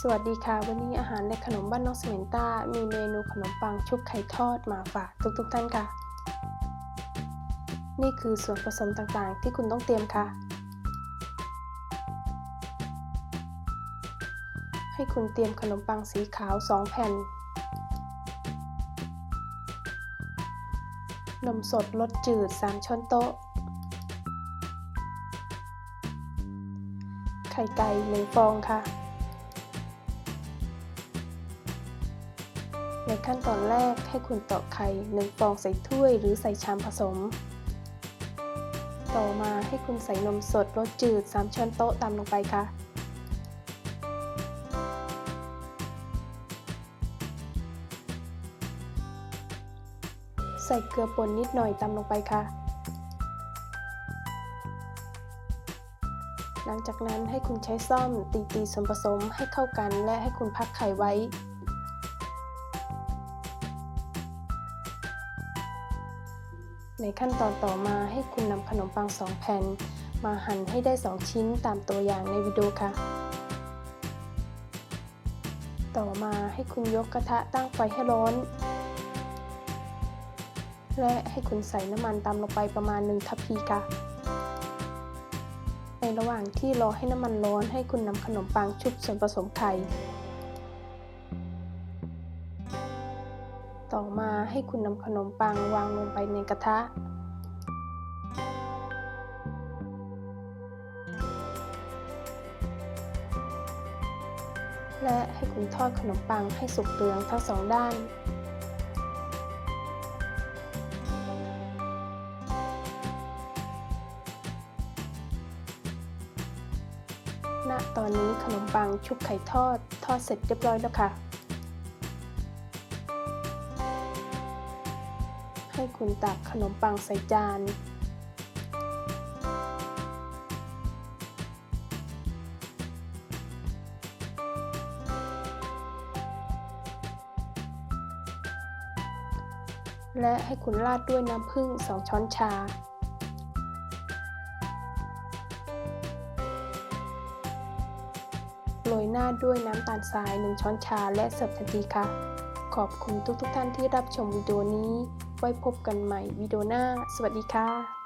สวัสดีค่ะ วันนี้อาหารและขนมบ้านนอกสเมนต้า มีเมนูขนมปังชุบไข่ทอดมาฝากทุกๆทท่านค่ะ นี่คือส่วนผสมต่างๆ ที่คุณต้องเตรียมค่ะ ให้คุณเตรียมขนมปังสีขาว 2 แผ่น นมสดรสจืด 3 ช้อนโต๊ะ ไข่ไก่1ฟองค่ะ ในขั้นตอนแรกให้คุณตอกไข่1ฟองใส่ถ้วยหรือใส่ชามผสม ต่อมาให้คุณใส่นมสดรสจืด 3 ช้อนโต๊ะตามลงไปค่ะ ใส่เกลือป่นนิดหน่อยตามลงไปค่ะ หลังจากนั้นให้คุณใช้ซ่อมตีตีส่วนผสมให้เข้ากันและให้คุณพักไข่ไว้ ในขั้นตอนต่อมาให้คุณนำขนมปัง 2 แผ่น มาหั่นให้ได้ 2 ชิ้นตามตัวอย่างในวิดีโอค่ะ ต่อมาให้คุณยกกระทะตั้งไฟให้ร้อน และให้คุณใส่น้ำมันตามลงไปประมาณ 1 ทัพพีค่ะ ในระหว่างที่รอให้น้ำมันร้อนให้คุณนำขนมปังชุบส่วนผสมไข่ ต่อมาให้คุณนำขนมปังวางลงไปในกระทะ และให้คุณทอดขนมปังให้สุกเหลืองทั้งสองด้านณตอนนี้ขนมปังชุบไข่ทอด ทอดเสร็จเรียบร้อยแล้วค่ะ ให้คุณตักขนมปังใส่จาน และให้คุณราดด้วยน้ำผึ้ง2 ช้อนชาโรยหน้าด้วยน้ำตาลทราย 1 ช้อนชาและเสิร์ฟทันทีค่ะ ขอบคุณทุกๆทท่านที่รับชมวิดีโอนี้ ไว้พบกันใหม่วิดีโอหน้า สวัสดีค่ะ